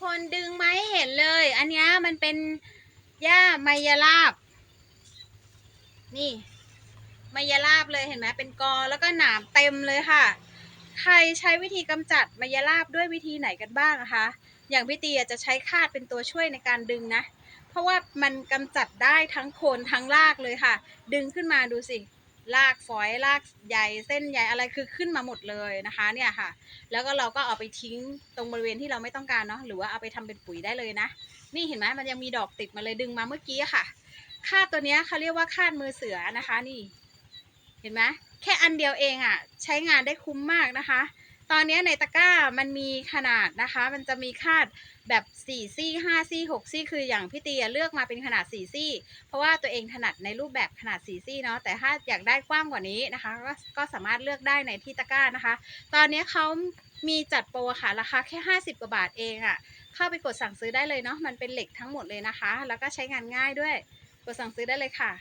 คนดึงมาให้เห็นเลย อันนี้มันเป็นหญ้าไมยราบ นี่ไมยราบเลยเห็นไหมเป็นกอแล้วก็หนามเต็มเลยค่ะ ใครใช้วิธีกำจัดไมยราบด้วยวิธีไหนกันบ้างคะ อย่างพี่ตีจะใช้คาดเป็นตัวช่วยในการดึงนะ เพราะว่ามันกำจัดได้ทั้งโคนทั้งรากเลยค่ะ ดึงขึ้นมาดูสิ รากฝอยรากใยเส้นใยอะไรคือขึ้นมาหมดเลยนะคะเนี่ยค่ะ แล้วก็เราก็เอาไปทิ้งตรงบริเวณที่เราไม่ต้องการเนาะหรือว่าเอาไปทำเป็นปุ๋ยได้เลยนะ นี่เห็นไหมมันยังมีดอกติดมาเลยดึงมาเมื่อกี้ค่ะคาดตัวนี้เขาเรียกว่าคาดมือเสือนะคะ นี่ เห็นไหมแค่อันเดียวเองอะ่ะ ใช้งานได้คุ้มมากนะคะ ตอนนี้ในตะกร้ามันมีขนาดนะคะ มันจะมีคาดแบบ4ซี่5ซี่6ซี่คืออย่างพี่เตียเลือกมาเป็นขนาด4ซี่ เพราะว่าตัวเองถนัดในรูปแบบขนาด4ซี่เนาะแต่ถ้าอยากได้กว้างกว่านี้นะคะก็ก็สามารถเลือกได้ในที่ตะกร้านะคะ ตอนนี้เขามีจัดโปรค่ะ ราคาแค่ 50 กว่าบาทเองอะ่ะ เข้าไปกดสั่งซื้อได้เลยเนาะมันเป็นเหล็กทั้งหมดเลยนะคะ แล้วก็ใช้งานง่ายด้วย กดสั่งซื้อได้เลยค่ะ